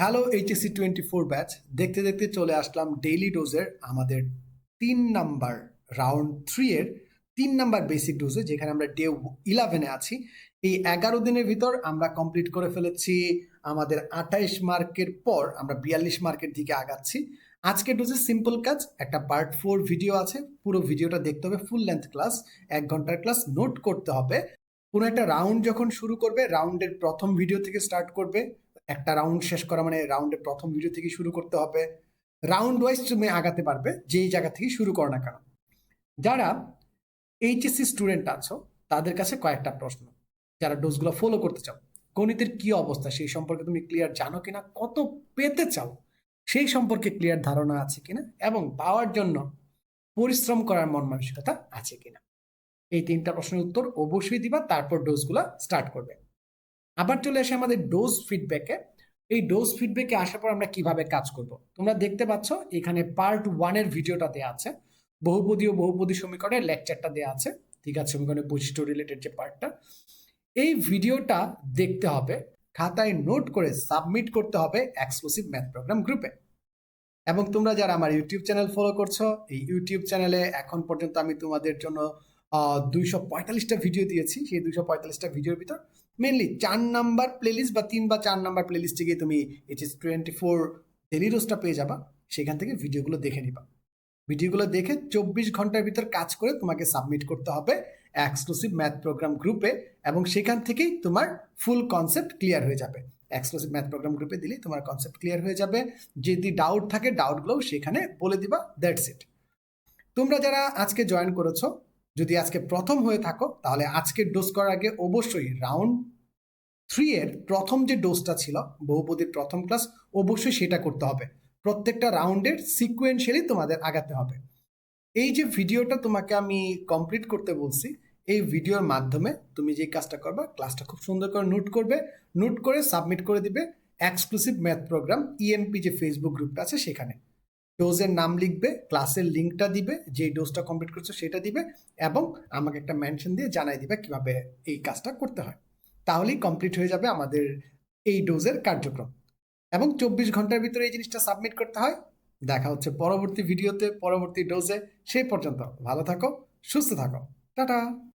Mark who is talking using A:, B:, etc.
A: Hello HSC twenty four batch দেখতে দেখতে চলে আসলাম ডেইলি ডোজের আমাদের তিন নাম্বার রাউন্ড থ্রি এর তিন নাম্বার বেসিক ডোজে যেখানে আমরা ডে ইলেভেনে আছি। এই এগারো দিনের ভিতর আমরা কমপ্লিট করে ফেলেছি আমাদের আঠাইশ মার্কের পর আমরা বিয়াল্লিশ মার্কের দিকে আগাচ্ছি। আজকের ডোজে সিম্পল কাজ, একটা পার্ট ফোর ভিডিও আছে, পুরো ভিডিওটা দেখতে হবে ফুল লেন্থ ক্লাস এক ঘণ্টার ক্লাস নোট করতে হবে। কোনো একটা রাউন্ড যখন শুরু করবে রাউন্ডের প্রথম ভিডিও থেকে স্টার্ট করবে একটা রাউন্ড শেষ করা মানে রাউন্ডের প্রথম ভিডিও থেকে শুরু করতে হবে। রাউন্ড ওয়াইজ তুমি আগাতে পারবে, যেই জায়গা থেকে শুরু করো না কেন। যারা এইচএসসি স্টুডেন্ট আছো, তাদের কাছে কয়েকটা প্রশ্ন। যারা ডোজগুলো ফলো করতে চাও, গণিতের কি অবস্থা, সেই সম্পর্কে তুমি ক্লিয়ার জানো কিনা, কত পেতে চাও, সেই সম্পর্কে ক্লিয়ার ধারণা আছে কিনা, এবং পাওয়ার জন্য পরিশ্রম করার মন মানসিকতা আছে কিনা। এই তিনটা প্রশ্নের উত্তর অবশ্যই দিবা, তারপর ডোজগুলো স্টার্ট করবে। আবার চলে আসে আমাদের ডোজ ফিডব্যাকে এই ডোজ ফিডব্যাকে আসার পর আমরা কীভাবে কাজ করব? তোমরা দেখতে পাচ্ছ, এখানে পার্ট ওয়ানের ভিডিওটা দেওয়া আছে। বহুপদী ও বহুপদী সমীকরণের লেকচারটা দেওয়া আছে। ঠিক আছে, সমীকরণের বৈশিষ্ট্য রিলেটেড যে পার্টটা এই ভিডিওটা দেখতে হবে, খাতায় নোট করে সাবমিট করতে হবে এক্সক্লুসিভ ম্যাথ প্রোগ্রাম গ্রুপে এবং তোমরা যারা আমার ইউটিউব চ্যানেল ফলো করছ, এই ইউটিউব চ্যানেলে এখন পর্যন্ত আমি তোমাদের জন্য দুইশো পঁয়তাল্লিশটা ভিডিও দিয়েছি। সেই দুইশো পঁয়তাল্লিশটা ভিডিওর ভিতর মেনলি চার নাম্বার প্লেলিস্ট বা তিন বা চার নাম্বার প্লেলিস্টে গিয়ে তুমি এইচএস টোয়েন্টি ফোর ডেলি রোজটা পেয়ে যাবা। সেখান থেকে ভিডিওগুলো দেখে নিবা। ভিডিওগুলো দেখে চব্বিশ ঘণ্টার ভিতর কাজ করে তোমাকে সাবমিট করতে হবে এক্সক্লুসিভ ম্যাথ প্রোগ্রাম গ্রুপে এবং সেখান থেকেই তোমার ফুল কনসেপ্ট ক্লিয়ার হয়ে যাবে। এক্সক্লুসিভ ম্যাথ প্রোগ্রাম গ্রুপে দিলেই তোমার কনসেপ্ট ক্লিয়ার হয়ে যাবে। যদি ডাউট থাকে ডাউটগুলোও সেখানে বলে দিবা দ্যাটস ইট তোমরা যারা আজকে জয়েন করেছ যদি আজকে প্রথম হয়ে থাকো, তাহলে আজকের ডোজ করার আগে অবশ্যই রাউন্ড থ্রি এর প্রথম যে ডোজটা ছিল, বহুপদীর প্রথম ক্লাস অবশ্যই সেটা করতে হবে। প্রত্যেকটা রাউন্ডের সিকুয়েন্সিয়ালি তোমাদের আগাতে হবে। এই যে ভিডিওটা তোমাকে আমি কমপ্লিট করতে বলছি, এই ভিডিওর মাধ্যমে তুমি যে কাজটা করবা ক্লাসটা খুব সুন্দর করে নোট করবে নোট করে সাবমিট করে দিবে এক্সক্লুসিভ ম্যাথ প্রোগ্রাম ইএমপি যে ফেসবুক গ্রুপটা আছে সেখানে। ডোজের নাম লিখবে ক্লাসের লিঙ্কটা দিবে যে ডোজটা কমপ্লিট করছ সেটা দিবে এবং আমাকে একটা মেনশন দিয়ে জানাই দিবে কীভাবে এই কাজটা করতে হয়। তাহলেই কমপ্লিট হয়ে যাবে আমাদের এই ডোজের কার্যক্রম। এবং চব্বিশ ঘণ্টার ভিতরে এই জিনিসটা সাবমিট করতে হয়। দেখা হচ্ছে পরবর্তী ভিডিওতে পরবর্তী ডোজে সেই পর্যন্ত ভালো থাকো, সুস্থ থাকো। টাটা!